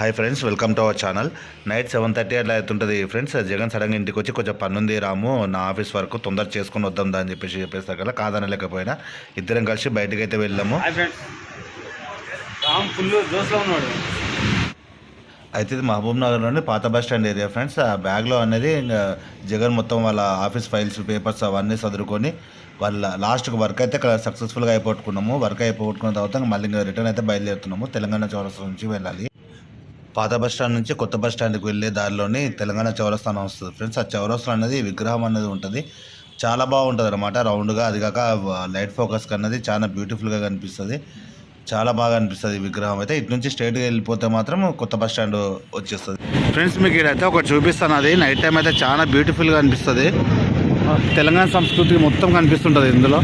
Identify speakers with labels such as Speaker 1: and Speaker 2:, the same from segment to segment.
Speaker 1: Hi friends welcome to our channel night seven thirty అట్లా అవుతుంటుంది. Friends Jagan సడన్గా ఇంటికి వచ్చి కొంచెం పనుంది రాము నా ఆఫీస్ వరకు తొందర చేసుకొని వద్దాం దా అని చెప్పేసి చెప్పేస్తారు కదా కాదనలేకపోయినా ఇద్దరం కలిసి బయటకు అయితే వెళ్ళాము
Speaker 2: ఫుల్ జోస్లో ఉన్నాడు.
Speaker 1: అయితే ఇది మహబూబ్ నగర్లోని పాత బస్ స్టాండ్ ఏరియా ఫ్రెండ్స్ ఆ బ్యాగ్లో అనేది జగన్ మొత్తం వాళ్ళ ఆఫీస్ ఫైల్స్ పేపర్స్ అవన్నీ చదువుకొని వాళ్ళ లాస్ట్కి వర్క్ అయితే ఇక్కడ సక్సెస్ఫుల్గా అయిపోట్టుకున్నాము వర్క్ అయిపోగొట్టుకున్న తర్వాత మళ్ళీ ఇంకా రిటర్న్ అయితే బయలుదేరుతున్నాము. తెలంగాణ చౌరస్తా నుంచి వెళ్ళాలి. పాత బస్ స్టాండ్ నుంచి కొత్త బస్ స్టాండ్కి వెళ్ళే దారిలోని తెలంగాణ చౌరస్థానం వస్తుంది. ఫ్రెండ్స్ ఆ చౌరస్తా అనేది విగ్రహం అనేది ఉంటుంది. చాలా బాగుంటుంది అనమాట రౌండ్గా అది కాక లైట్ ఫోకస్ అన్నది చాలా బ్యూటిఫుల్గా కనిపిస్తుంది. చాలా బాగా అనిపిస్తుంది విగ్రహం అయితే. ఇటు నుంచి స్ట్రైట్గా వెళ్ళిపోతే మాత్రం కొత్త బస్ స్టాండ్ వచ్చేస్తుంది. ఫ్రెండ్స్ మీకు ఇదైతే ఒకటి చూపిస్తాను. అది నైట్ టైం అయితే చాలా బ్యూటిఫుల్గా అనిపిస్తుంది. తెలంగాణ సంస్కృతి మొత్తం కనిపిస్తుంటుంది ఇందులో.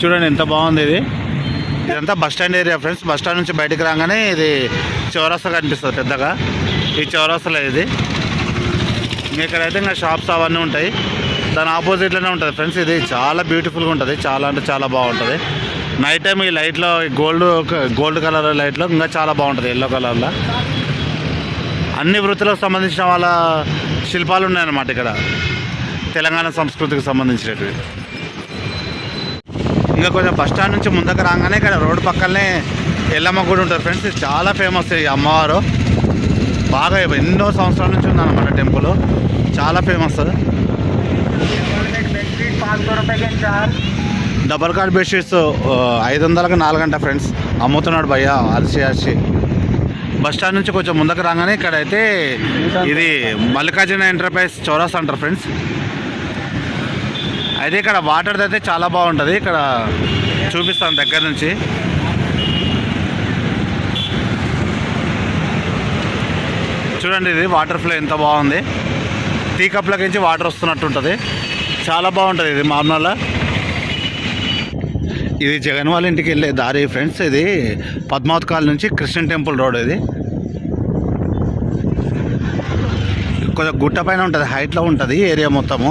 Speaker 1: చూడండి ఎంత బాగుంది ఇది. ఇదంతా bus stand area friends. Bus stand నుంచి బయటకు రాగానే ఇది చౌరస్తా కనిపిస్తుంది పెద్దగా. ఈ చౌరస్తలో ఇది. ఇక్కడైతే ఇంకా షాప్స్ అవన్నీ ఉంటాయి. దాని ఆపోజిట్లోనే ఉంటుంది ఫ్రెండ్స్ ఇది. చాలా బ్యూటిఫుల్గా ఉంటుంది. చాలా అంటే చాలా బాగుంటుంది. నైట్ టైం ఈ లైట్లో గోల్డ్ గోల్డ్ కలర్ లైట్లో ఇంకా చాలా బాగుంటుంది ఎల్లో కలర్లో. అన్ని వృత్తులకు సంబంధించిన వాళ్ళ శిల్పాలు ఉన్నాయన్నమాట ఇక్కడ. తెలంగాణ సంస్కృతికి సంబంధించినవి. ఇంకా కొంచెం బస్ స్టాండ్ నుంచి ముందుకు రాగానే ఇక్కడ రోడ్డు పక్కనే ఎల్లమ్మ గుడి ఉంటుంది ఫ్రెండ్స్. ఇది చాలా ఫేమస్ ఈ అమ్మవారు. బాగా ఎన్నో సంవత్సరాల నుంచి ఉందన్నమాట టెంపుల్. చాలా ఫేమస్. డబల్ కార్డ్ బెడ్షీట్స్ ఐదు వందలకు నాలుగంట ఫ్రెండ్స్. అమ్ముతున్నాడు భయ్య అరిసి అరిసి. బస్ స్టాండ్ నుంచి కొంచెం ముందుకు రాగానే ఇక్కడైతే ఇది మల్లికార్జున ఎంటర్ప్రైజ్ చౌరాస్ అంటారు ఫ్రెండ్స్. అయితే ఇక్కడ వాటర్ అయితే చాలా బాగుంటుంది. ఇక్కడ చూపిస్తాను దగ్గర నుంచి. చూడండి ఇది వాటర్ ఫ్లో ఎంత బాగుంది. టీ కప్లకి నుంచి వాటర్ వస్తున్నట్టు ఉంటుంది. చాలా బాగుంటుంది ఇది మార్నల్లా ఇది జగన్ వాళ్ళ ఇంటికి వెళ్ళే దారి ఫ్రెండ్స్. ఇది పద్మావత్ కాల్ నుంచి కృష్ణ టెంపుల్ రోడ్ ఇది. కొంచెం గుట్ట పైన ఉంటుంది హైట్లో ఉంటుంది ఏరియా మొత్తము.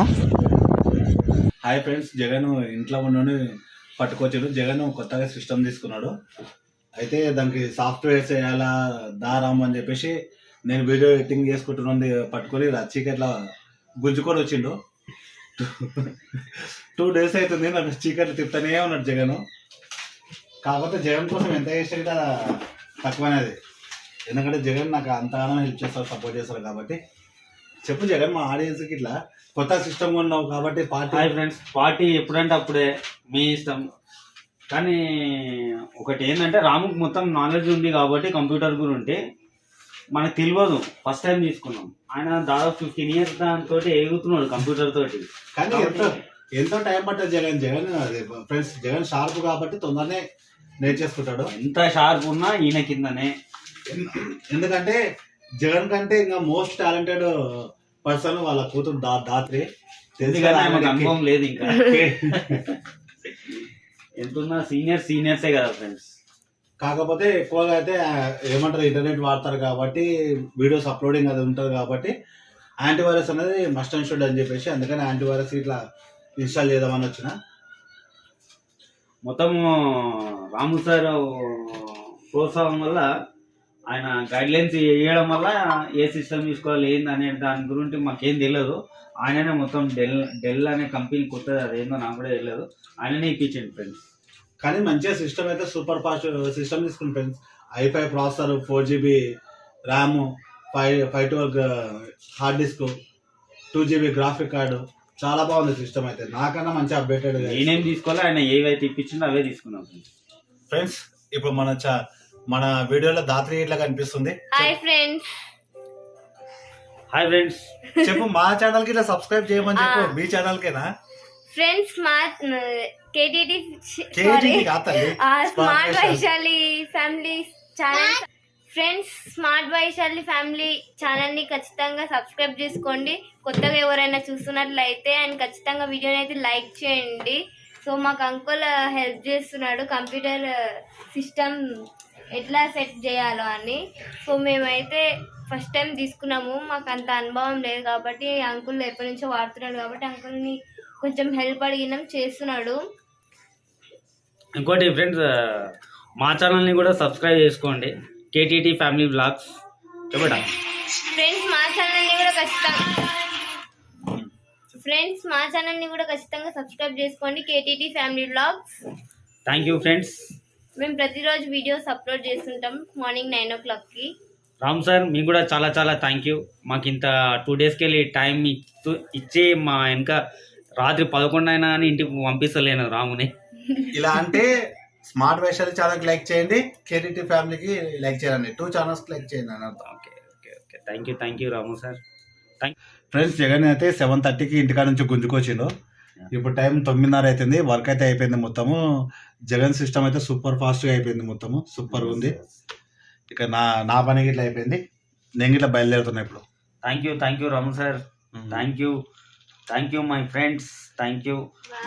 Speaker 1: హాయ్ ఫ్రెండ్స్ జగన్ ఇంట్లో ఉండి పట్టుకొచ్చాడు. జగన్ కొత్తగా సిస్టమ్ తీసుకున్నాడు. అయితే దానికి సాఫ్ట్వేర్స్ చేయాలా దారాం అని చెప్పేసి నేను వీడియో ఎడిటింగ్ చేసుకుంటున్నది పట్టుకొని చీకట్లా గుంజుకొని వచ్చిండు. టూ డేస్ అవుతుంది నాకు చీకట్లు తిప్పుతానే ఉన్నాడు జగన్. కాకపోతే జగన్ కోసం ఎంత చేసాడు కదా తక్కువనేది ఎందుకంటే జగన్ నాకు అంతగానో హెల్ప్ చేస్తారు సపోర్ట్ చేస్తారు కాబట్టి చెప్పు జగన్ మా ఆడియన్స్కి ఇట్లా కొత్త సిస్టమ్ ఉన్నావు కాబట్టి పార్టీ
Speaker 2: హాయ్ ఫ్రెండ్స్ పార్టీ ఎప్పుడంటే అప్పుడే మీ ఇష్టం. కానీ ఒకటి ఏంటంటే రాముకు మొత్తం నాలెడ్జ్ ఉంది కాబట్టి కంప్యూటర్ గురించి మనకు తెలియదు. ఫస్ట్ టైం తీసుకున్నాం. ఆయన దాదాపు ఫిఫ్టీన్ ఇయర్స్ దాంతో ఎగుతున్నాడు కంప్యూటర్ తోటి.
Speaker 1: కానీ ఎంతో ఎంతో టైం పట్టదు జగన్ జగన్ ఫ్రెండ్స్ జగన్ షార్ప్ కాబట్టి తొందరనే నేర్చేసుకుంటాడు.
Speaker 2: ఎంత షార్ప్ ఉన్నా ఈయన కిందనే.
Speaker 1: ఎందుకంటే జగన్ కంటే ఇంకా మోస్ట్ టాలెంటెడ్ పర్సన్ వాళ్ళ కూతురు దా దాత్రి.
Speaker 2: ఎందుకంటే. అనుభవం లేదు ఇంకా. ఎంతున్నా సీనియర్ సీనియర్సే కదా ఫ్రెండ్స్.
Speaker 1: కాకపోతే ఎక్కువగా అయితే ఏమంటారు ఇంటర్నెట్ వాడతారు కాబట్టి వీడియోస్ అప్లోడింగ్ అది ఉంటుంది కాబట్టి యాంటీవైరస్ అనేది మస్ట్ అండ్ షుడ్ అని చెప్పేసి అందుకని యాంటీవైరస్ ఇట్లా ఇన్స్టాల్ చేద్దామని వచ్చిన.
Speaker 2: మొత్తం రాము సార్ ప్రోత్సాహం వల్ల ఆయన గైడ్ లైన్స్ ఇవ్వడం వల్ల ఏ సిస్టమ్ తీసుకోవాలి ఏంది అనే దాని గురించి మాకేం తెలియదు ఆయననే మొత్తం డెల్ డెల్ అనే కంపెనీ కొత్తది అదేందో నాకు కూడా తెలియదు ఆయననే ఇప్పించండి ఫ్రెండ్స్
Speaker 1: కానీ మంచిగా సిస్టమ్ అయితే సూపర్ ఫాస్ట్ సిస్టమ్ తీసుకుని friends I five processor four GB RAM five five twelve hard disk two GB graphic card చాలా బాగుంది సిస్టమ్ అయితే. నాకన్నా మంచి అప్డేటెడ్
Speaker 2: నేనేం తీసుకోవాలి ఆయన ఏవైతే ఇప్పించిందో అవే తీసుకున్నాం ఫ్రెండ్స్
Speaker 1: ఫ్రెండ్స్ ఇప్పుడు మన చ- మన వీడియోలో దాత్రి ఇట్లా కనిపిస్తుంది.
Speaker 3: హాయ్ ఫ్రెండ్స్
Speaker 2: హాయ్ ఫ్రెండ్స్
Speaker 1: చెప్పు మా ఛానల్కి ఇట్లా సబ్స్క్రైబ్ చేయమని చెప్పు.
Speaker 3: ఆ.
Speaker 1: మీ ఛానల్ కేనా?
Speaker 3: ఫ్రెండ్స్ మా కేటీటీ
Speaker 1: కాదండి
Speaker 3: smart Vaishali family channel friends smart Vaishali family ఛానల్ని ఖచ్చితంగా సబ్స్క్రైబ్ చేసుకోండి. కొత్తగా ఎవరైనా చూస్తున్నట్లయితే అండ్ ఖచ్చితంగా వీడియోని అయితే లైక్ చేయండి. సో మాకు అంకుల్ హెల్ప్ చేస్తున్నాడు. కంప్యూటర్ సిస్టమ్ ఎట్లా సెట్ చేయాలో అని. సో మేమైతే ఫస్ట్ టైం తీసుకున్నాము. మాకు అంత అనుభవం లేదు కాబట్టి అంకుల్ ఎప్పటి నుంచో వాడుతున్నాడు కాబట్టి అంకుల్ని కొంచెం హెల్ప్ అడిగినాం చేస్తున్నాడు.
Speaker 2: ఇంకోటి ఫ్రెండ్స్ మా ఛానల్ని కూడా సబ్స్క్రైబ్ చేసుకోండి. KTT family vlogs. చెప్పట
Speaker 3: ఫ్రెండ్స్ మా ఛానల్ని కూడా ఖచ్చితంగా ఫ్రెండ్స్ మా ఛానల్ని కూడా ఖచ్చితంగా సబ్స్క్రైబ్ చేసుకోండి. KTT family vlogs.
Speaker 2: Thank you friends.
Speaker 3: మేము ప్రతిరోజు వీడియోస్ అప్లోడ్ చేస్తుంటాం మార్నింగ్ నైన్ ఓ క్లాక్కి.
Speaker 2: రామ్ సార్ మీకు కూడా చాలా చాలా థ్యాంక్ యూ మాకు ఇంత టూ డేస్కి వెళ్ళి టైం ఇచ్చు ఇచ్చి మా వెనక రాత్రి పదకొండు అయినా కానీ ఇంటికి పంపిస్తలేను రాముని.
Speaker 1: ఇలా అంటే స్మార్ట్ వైశాలి ఛానల్కి లైక్ చేయండి కేటీటీ ఫ్యామిలీకి లైక్ చేయండి. టూ ఛానల్స్కి లైక్ చేయండి అని అర్థం
Speaker 2: okay okay okay thank you thank you Ramu sir. Thank
Speaker 1: friends Jagan అయితే సెవెన్ థర్టీకి ఇంటికాడ నుంచి గుంజుకొచ్చిండు. ఇప్పుడు టైం తొమ్మిదిన్నర అయిపోయింది వర్క్ అయితే అయిపోయింది మొత్తము. జగన్ సిస్టమ్ అయితే సూపర్ ఫాస్ట్గా అయిపోయింది మొత్తము సూపర్ ఉంది. ఇక నా నా పని గిట్ల అయిపోయింది. నేను గిట్ల బయలుదేరుతున్నా ఇప్పుడు.
Speaker 2: Thank you thank you Ramu sir. Thank you thank you my friends thank you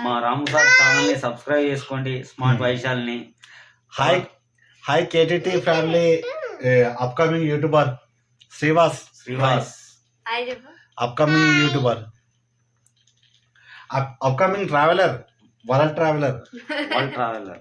Speaker 2: మా రాము సార్ ఛానల్ని సబ్స్క్రైబ్ చేసుకోండి smart వైశాల్ని
Speaker 1: hi hi KTT family upcoming YouTuber Srivas
Speaker 2: Srivas
Speaker 1: upcoming YouTuber upcoming traveller world traveller
Speaker 2: world traveller